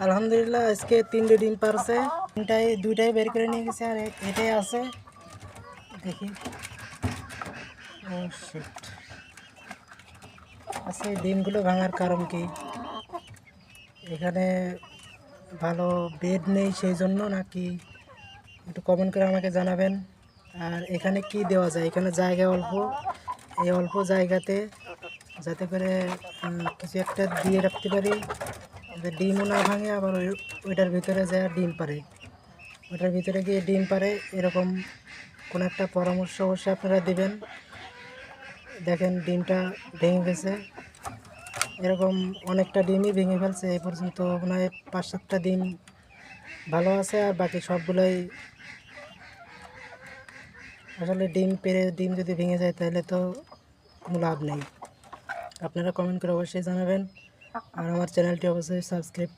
আলহামদুলিল্লাহ, আজকে তিনটে ডিম পারছে। তিনটাই দুইটাই বের করে নিয়ে গেছে আর এটাই আছে। দেখি। শিট আচ্ছা ডিমগুলো ভাঙার কারণ কি? এখানে ভালো বেড নেই সেই জন্য নাকি? একটু কমেন্ট করে আমাকে জানাবেন। আর এখানে কি দেওয়া যায়? এখানে জায়গা অল্প। এই অল্প জায়গাতে যাতে করে কিছু একটা দিয়ে রাখতে পারি। ডিমও না ভাঙে, আবার ওই ওইটার ভিতরে যায় ডিম পারে ওইটার ভিতরে গিয়ে ডিম পারে এরকম কোনো একটা পরামর্শ অবশ্যই আপনারা দিবেন। দেখেন ডিমটা ভেঙে গেছে। এরকম অনেকটা ডিমই ভেঙে ফেলছে এই পর্যন্ত মনে হয় পাঁচ সাতটা ডিম ভালো আছে, আর বাকি সবগুলোই আসলে ডিম পেরে ডিম যদি ভেঙে যায়, তাহলে তো কোনো লাভ নেই। আপনারা কমেন্ট করে অবশ্যই জানাবেন। আর আমার চ্যানেলটি অবশ্যই সাবস্ক্রাইব